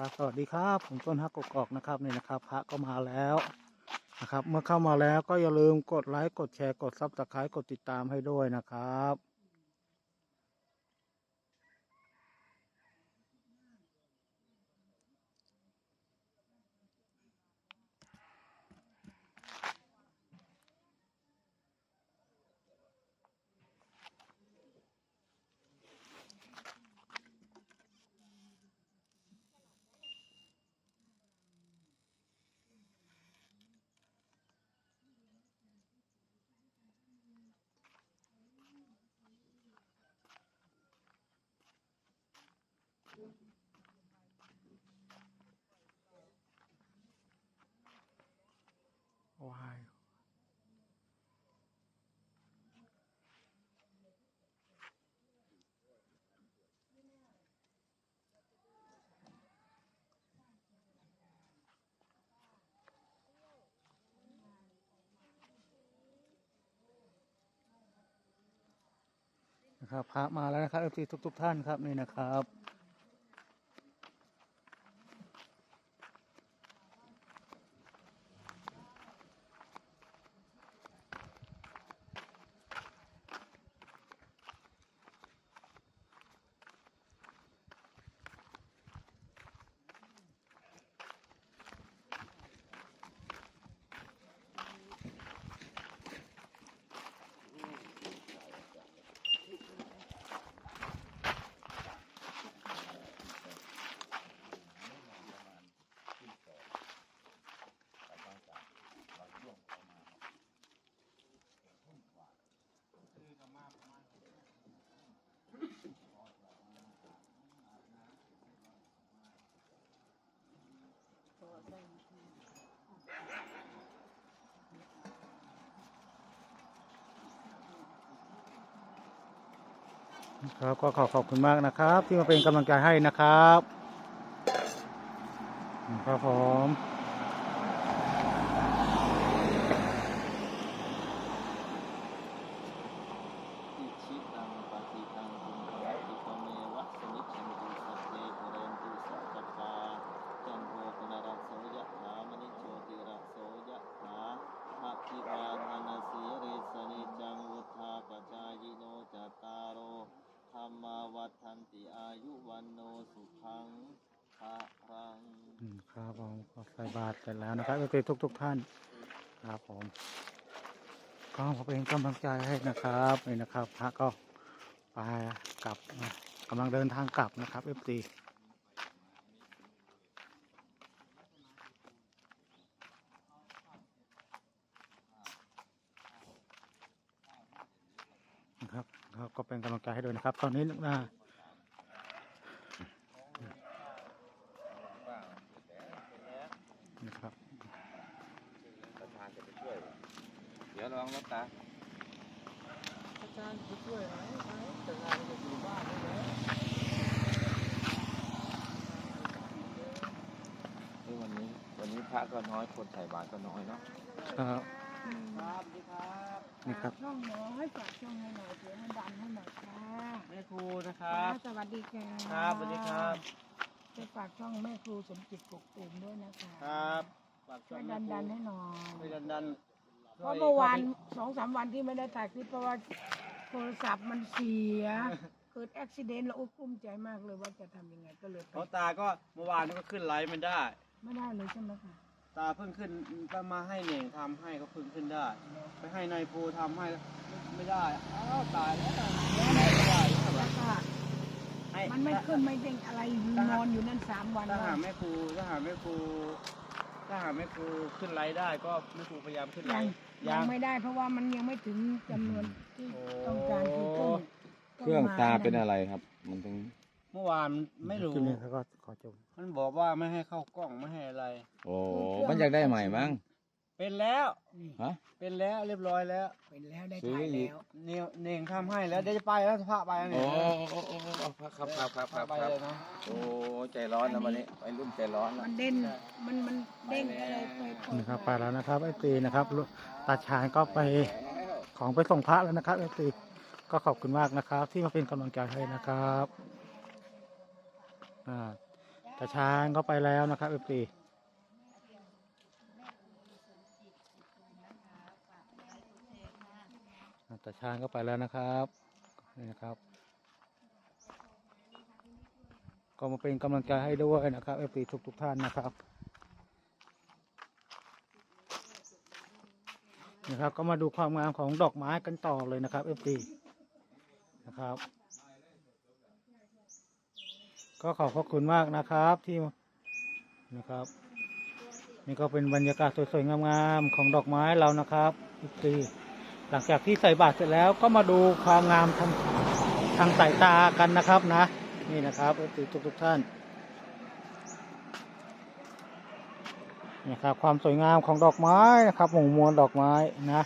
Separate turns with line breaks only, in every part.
นะครับ สวัสดีครับ ผมต้นฮักกกอกนะครับนี่นะครับพระก็มาแล้วนะครับ เมื่อเข้ามาแล้วก็อย่าลืมกดไลค์กดแชร์กดซับสไครต์กดติดตามให้ด้วยนะครับ ว้ายนะครับพระมาแล้วนะครับทุกทุกท่านครับนี่นะครับ ครับก็ขอขอบคุณมากนะครับ ที่มาเป็นกำลังใจให้นะครับ ครับผม
อิชิตังปฏิตังตุมหังคิปะเมวะสมิจฉันตุสัพเพปุเรนตุสัพพปาจันโทปนรัสโสยะถามณิโชติระโสยะถาอะคิวาทานาสีริสนิจังวุธาปจายโนจัตตารโอธรรมาวัฏันติอายุวันโนสุขังภะรัง
อืมครับผม ก็ใส่บาตรเสร็จแล้วนะครับเอฟซีทุกทุกๆท่านครับผมก็ขอเป็นกำลังใจให้นะครับนี่นะครับพระก็ไปกลับกำลังเดินทางกลับนะครับเอฟซีนะครับครับก็เป็นกำลังใจให้ด้วยนะครับ ตอนนี้นะ นะครับ
ประธานจะไปช่วย เดี๋ยวลองรับตา
อาจารย์จะช่วยไหมไหมแต่งานจะอยู่บ้านนี่แหละ
เฮ้ยวันนี้วันนี้พระก็น้อยคนใส่บาตรก็น้อยเนาะ
ครับ
ครับดีครับ
นี่ครับ
ช่องหน้อยฝากช่องให้หน่อยเสียงมันดังให้หน่อยค่ะ
แม่ครูนะครับ
สวัสดีค่ะ
ครับสวัสดีครับ
จะฝากช่องแม่ครูสมจิตปกตูมด้วยนะคะ
ครับฝากช่
ช่
ว
วยย
แม่
ดัน
ครู
ดันๆให้หน่อย
ช่วยดันดัน
เพราะเมื่อวานสองสามวันที่ไม่ได้ถ่ายคลิปเพราะว่าโทรศัพท์มันเสีย เกิดอุบิเหตุแล้วอุ๊ยกุ้มใจมากเลยว่าจะทำยังไงก็เลยไป
เขาตาก็เมื่อวานนี้ก็ขึ้นไลฟ์มันได้
ไม่ได้เลยใช่ไหมคะ
ตาเพิ่งขึ้นมาให้เหน่งทำให้ก็เพิ่งขึ้นได้ ไปให้นายภูทำให้ไม่ไม่ได้อ้าวตายแล้วไม่ได้ไม่ได้ครับ
แล้วก็
ให้
มันไม่ขึ้นไม่เด้งอะไรนอนอยู่นั่นสามวัน
ถ้าหา
แล้ว
แม่ครูถ้าหาแม่ครู ถ้าหาแม่ครูขึ้นไลฟ์ได้ก็แม่ครูพยายามขึ้นไล
ยัง
ฟ์
ยังไม่ได้เพราะว่ามันยังไม่ถึงจำนวนที่ต้องการคือต้น
เครื่องตาเป็น
ต้นไม้
อะไรครับ มันถึง
เมื่อวานไม่รู้
คลิปนี้เขาก็ขอจบ
มันบอกว่าไม่ให้เข้ากล้องไม่ให้อะไร
โอ้มันอยากได้ใหม่มั้ง
เป็นแล้ว
นี่
ฮะ
เป็นแล้วเรียบร้อยแล้ว
เป็นแล้วได้
ซื้อ
ถ่าย
อีก
แล้ว
เนวเน่งทำให้แล้วเดี๋ยวจะไปแล้วพระไปแล้ว
โอ้
เนี่ย
โอ้โอ้โอ้ครับครับครับครับ
ไป
ครับ
เลยนะ
โอ้ใจร้อนนะวันนี้ไปรุ่นใจร้อนนะ
มันเด่นมันมันเด้งอะไรไปเปิด
นะครับไปแล้วนะครับเอฟซีนะครับตาชาญก็ไปของไปส่งพระแล้วนะครับเอฟซีก็ขอบคุณมากนะครับ ที่มาเป็นกำลังใจให้นะครับอ่าตาช้างเข้าไปแล้วนะครับเอฟ ตาชางเข้าไปแล้วนะครับนี่นะครับ ก็มาเป็นกำลังใจให้ด้วยนะครับเอฟซีทุกทุกท่านนะครับนะครับก็มาดูความงามของดอกไม้กันต่อเลยนะครับเอฟซีนะครับ ก็ขอบพระคุณมากนะครับที่นะครับ นี่ก็เป็นบรรยากาศสวยๆงามๆของดอกไม้เรานะครับเอฟซี หลังจากที่ใส่บาตรเสร็จแล้วก็มาดูความงามทางทางสายตากันนะครับนะ นี่นะครับทุกทุกท่านนี่ครับความสวยงามของดอกไม้นะครับหมู่มวลดอกไม้นะ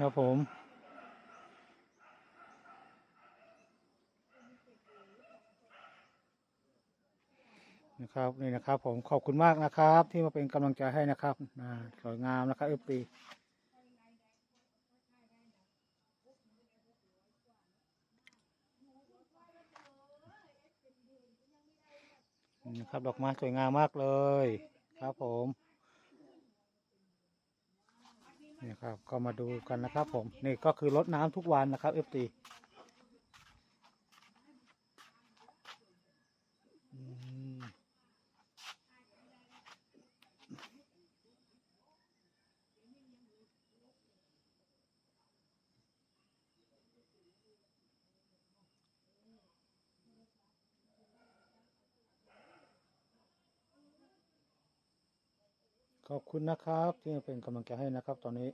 ครับผม นะครับนี่นะครับผมขอบคุณมากนะครับ ที่มาเป็นกำลังใจให้นะครับสวยงามนะครับเอฟซีนะครับดอกไม้สวยงามมากเลยครับผมนี่ครับก็มาดูกันนะครับผมนี่ก็คือรดน้ำทุกวันนะครับเอฟซี ขอบคุณนะครับ ที่มาเป็นกำลังใจให้นะครับ ตอนนี้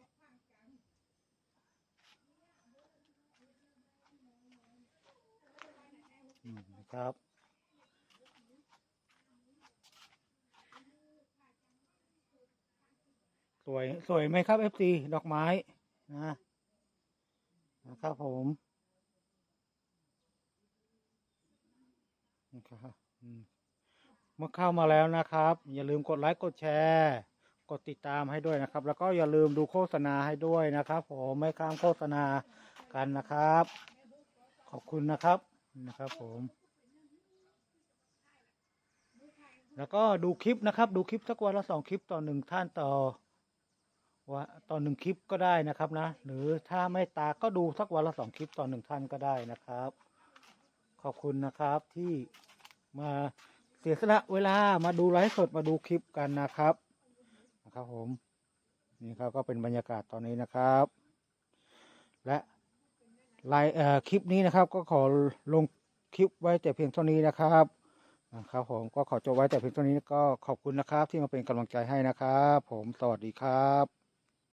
อืมนะครับสวยสวยไหมครับ FC ดอกไม้นะนะครับผมนะครับมเมื่อเข้ามาแล้วนะครับ อย่าลืมกดไลค์กดแชร์ กดติดตามให้ด้วยนะครับ แล้วก็อย่าลืมดูโฆษณาให้ด้วยนะครับ ผมไม่ข้ามโฆษณากันนะครับ ขอบคุณนะครับนะครับ ผม แล้วก็ดูคลิปนะครับ ดูคลิปสักวันละสองคลิปต่อหนึ่งท่านต่อว่าต่อหนึ่งคลิปก็ได้นะครับนะ หรือถ้าไม่ตาก็ดูสักวันละสองคลิปต่อหนึ่งท่านก็ได้นะครับ ขอบคุณนะครับที่มาเสียสละเวลามาดูไลฟ์สดมาดูคลิปกันนะครับ นะครับผมนี่ครับก็เป็นบรรยากาศตอนนี้นะครับ และไลฟ์เอ่อคลิปนี้นะครับ ก็ขอลงคลิปไว้แต่เพียงเท่านี้นะครับนะครับผมก็ขอจบไว้แต่เพียงเท่านี้ก็ขอบคุณนะครับ ที่มาเป็นกำลังใจให้นะครับ ผมสวัสดีครับ